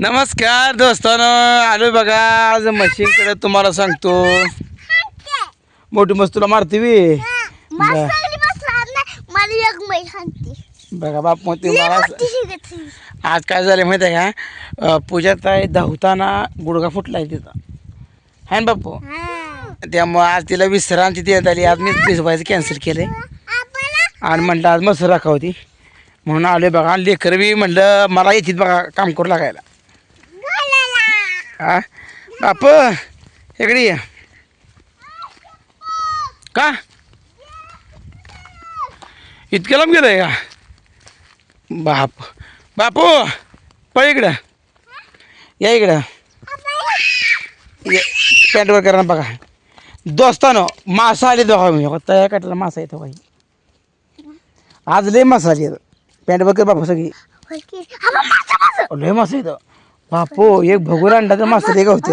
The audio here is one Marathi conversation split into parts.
नमस्कार दोस्तानो आलो बघा. आज मशीनकडे तुम्हाला सांगतो. मोठी मस्त तुला मारते सांगते बघा बाप मग ते मला आज काय झालं माहिती आहे का? अं, पूजात आहे धावताना गुडघा फुटलाय तिथं. है ना बापू? त्यामुळं आज तिला विश्रांती देण्यात आली. आज मी भिजवायचं कॅन्सल केलं आणि म्हटलं आज मस्त राखा होती म्हणून आले बघा. लेकर बी म्हटलं मला येतील बघा काम करू लागायला. हा? बाप इकडे ये. का? इतक्या लांब गेलंय का? बाप बापू पळ इकडं. या इकडं. पॅन्टवर करा ना बघा. दोस्तानो मासा आले बघा मी तया काटाला मासा येतो बाई. आज लय मासा आली. पॅन्ट बघ बापू सगळी. लय मासा येतं. बापू एक भगूर अंडाचा मासा दे गावते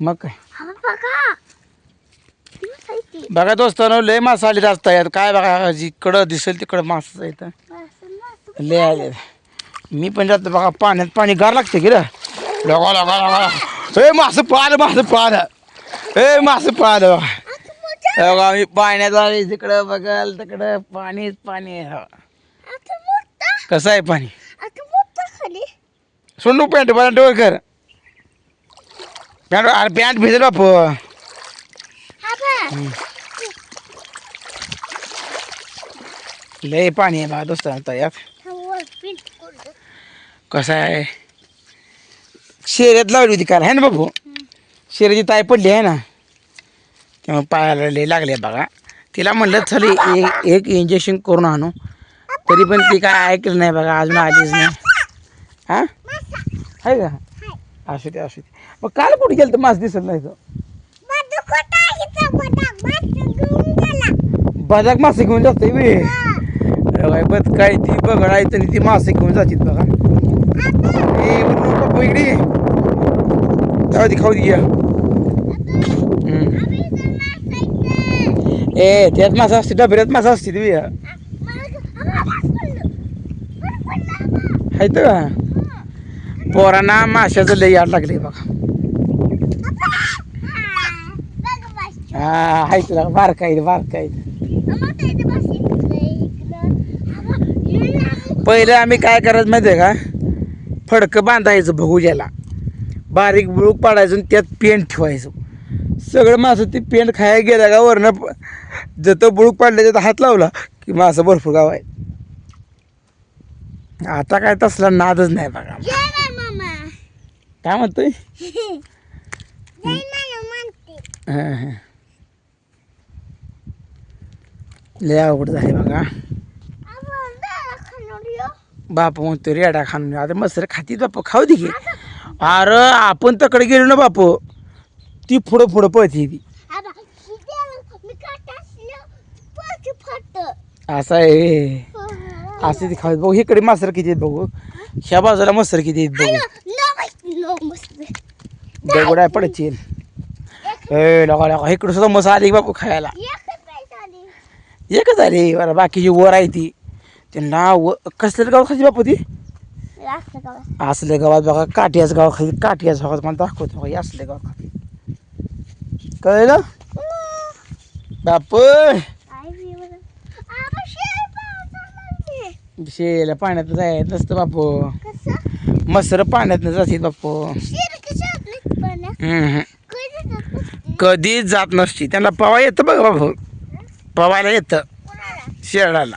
मग काय? बघा. दोस्तानो लय मासा आली रास्ता यात काय बघा जिकडं दिसेल तिकडं मासा येतं लय आले मी पण जातो बघा पाण्यात पाणी गार लागते की रे? लगा लगा लगा. ए मासं पाहिलं मासं पाहिलं. ए मासं पाहिलं. बघा मी पाण्यात आले तिकडं बघाल तिकडं पाणीच पाणी आहे. कसं आहे पाणी? सोडू पॅन्ट मला डोळ कर. पॅन्ट अरे पॅन्ट भिजेल बापू. लय पाणी आहे बघा दोस्तांना यात. कसं आहे? शेऱ्यात लावली होती कार आहे ना बाबू शेऱ्याची ताई पडली आहे ना. त्यामुळे पायाला लय लागले बघा. तिला म्हणलं चल एक एक इंजेक्शन करून आणू. तरी पण ती काय ऐकलं नाही बघा अजून आलीच नाही. हां? आहे का? असू दे असू दे. मग काल कुठे गेलं तर मास दिसत नाही तो. बजाक मासे घेऊन जाते वे बघ काय ती बघाय तरी ती मासे घेऊन जातील बघा. ए पप्पा इकडे. जाऊ दे खाऊ दे. ए त्यात मासा असते डबऱ्यात मासा असते तुम्ही आहेत का? पोरांना माशाचं लय याड लागले बघा. हा आहेत तुला बारका येईल बारका येईल पहिले आम्ही काय करायचं माहिती आहे का? फडकं बांधायचं भगुज्याला बारीक बुळूक पाडायचं आणि त्यात पेंट ठेवायचं. सगळं मासं ते पेंट खायला गेला का वरनं जतं बुळूक पाडलं त्यात हात लावला की मासं भरपूर गाव आहे आता काय तसला नादच नाही बघा. काय म्हणतोय? हां हां. लय अवघड झाले बघा. बाप म्हणतो रेडा खाणून आता मस्त खाती बाप खाऊ दे की. अरे आपण तकडे गेलो ना बाप ती पुढं पुढं पळते ती. असं आहे. असं ती खाऊ बघू इकडे मासर किती आहेत बघू. ह्या बाजूला मसर किती आहेत बघू. दगड आहे पडची ए लगा लगा इकडे सुद्धा मसा आली बापू खायला. एकच आली बरं बाकीची वर आहे ती. त्यांना व कसलं गाव खायची बापू ती? असले गावात बघा काठियाच गाव खाली काठियाच गावात मला दाखवतो बघा असले गाव खाली. कळलं? बाप! शेला पाण्यात जायचं नसतं बापू. मसर पाण्यात जाते बापू. कधीच जात नसती. त्यांना पवा येतं बघा बापू पवायला येतं. शेळाला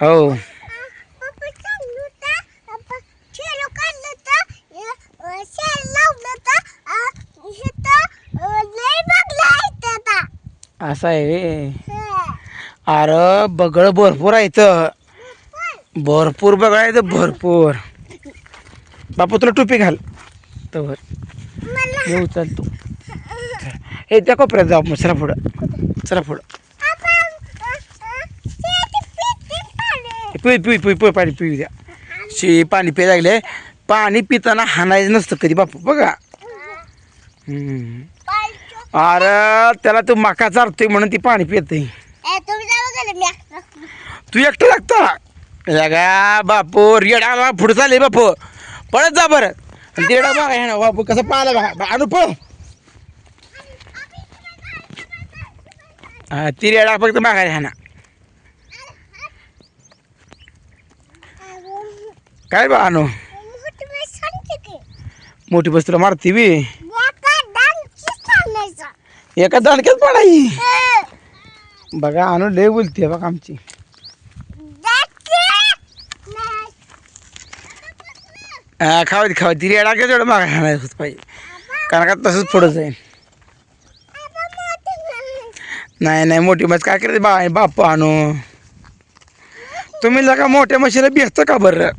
हो. असं आहे व्हय. अरे बगळ भरपूर आहे इथं. भरपूर. बगळ आहे इथं भरपूर. बापू तुला टोपी घाल. तर येऊ चाल तू. हे त्या कोपऱ्यात जाऊ मग चला पुढं. चला पुढं. पिऊ पिऊ पिऊ पिऊ पाणी पिऊ द्या. शे पाणी पिय लागले. पाणी पिताना हाणायचं नसतं कधी बापू बघा. अरे त्याला तू मका चारतोय म्हणून ती पाणी पितय. तू एकटं लागता. लगा बापू रेडाला पुढे चालले बापू. पळत जा बरं. तिरडा बघा ह्या ना बापू कसं पाहिलं बघा बा- आणू पळ हा तिरडा फक्त बघा ह्या ना. काय बा आणू? मोठी म्हैस बस तुला मारती बी. एका डान्सची सांगायचं दणक्यात पडाई. बघा आणू लय बोलते बघा आमची दाखव. नाही. हा, खावा दे खावा तिरी अडा तेवढं मागा खाणार होत पाहिजे कारण का तसंच पुढं जाईल. नाही नाही मोठी मच काय करते बा बाप आणू तुम्ही लगा मोठ्या म्हशीला भेटतं का बरं नाही.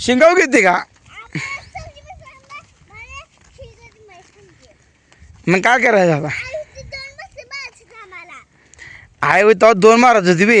शिंगाव घेते का. मग काय करायचं आता आई ती दोन मारत होती बी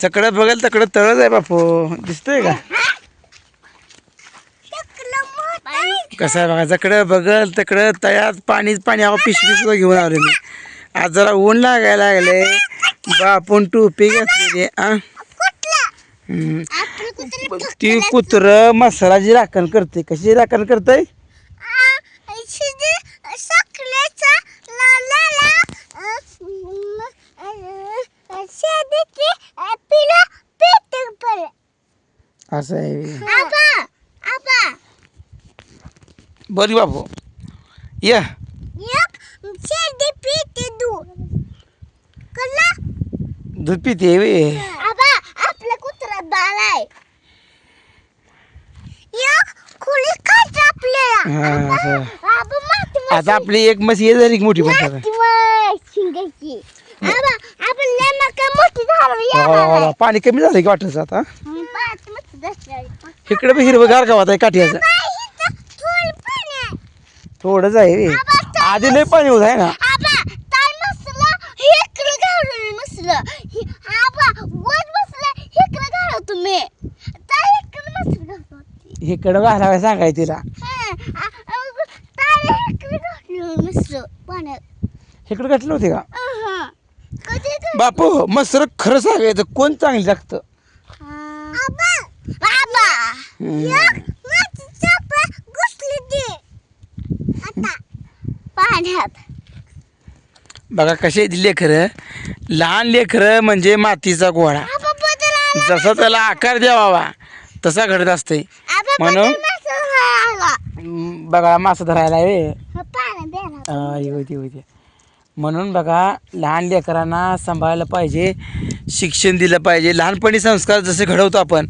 चकडं बघेल तकडं तळच आहे बापू. दिसतंय का? कसं आहे बघा जकडं बघल तकडं तळ्यात पाणीच पाणी अहो पिशवी सुद्धा घेऊन आले मी. आज जरा ऊन लागायला लागले बापून टोपी घातलेली आ? कुत्रं ती कुत्र मसालाची राखण करते कशी राखण करते असं आहे. आबा आबा. बरी बापू. ये. दूध पिते आपलं कुत्रा हा, आता आपली एक मस ये जरी मोठी पण वा, वा, वा. पाणी कमी झालं की वाटत आता? इकडे बी हिरवं गार गावात आहे काठीयाचं. थोडंच आहे वे आधी लय पाणी होत आहे ना. इकडं घालावं सांगाय तिला. इकडं घातलं होते का? बापू मस्त खरं सांगायचं कोण चांगली लागतं? आबा बघा कसे लेकरं. लहान लेकरं म्हणजे मातीचा गोळा. जसा त्याला आकार द्यावा तसा घडत असते. म्हणून? बघा मासा धरायला हा, होती होती म्हणून बघा लहान लेकरांना सांभाळलं पाहिजे शिक्षण दिलं पाहिजे. लहानपणी संस्कार जसे घडवतो आपण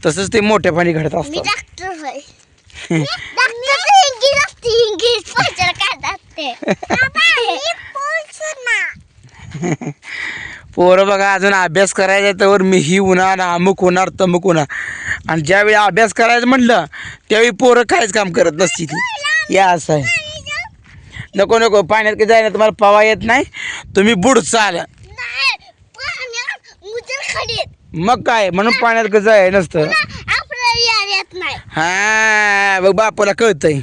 तसंच ते मोठ्यापणी घडत मी असतात. डॉक्टर होय. डॉक्टर इंग्लिश असते इंग्लिश भाषा काढतात ते मी पोलसू ना. पोरं बघा अजून अभ्यास करायचा तर मी ही होणार अमुक होणार तमुक होणार आणि ज्यावेळी अभ्यास करायचं म्हटलं त्यावेळी पोरं काहीच काम करत नसती ती. या असं आहे. नको नको पाण्यात काही जायला तुम्हाला पवा येत नाही. तुम्ही बुड चाल नाही पाण्यात मग काय? म्हणून पाण्यात नसतं. यार येत नाही. हा बघ बापाला कळतंय.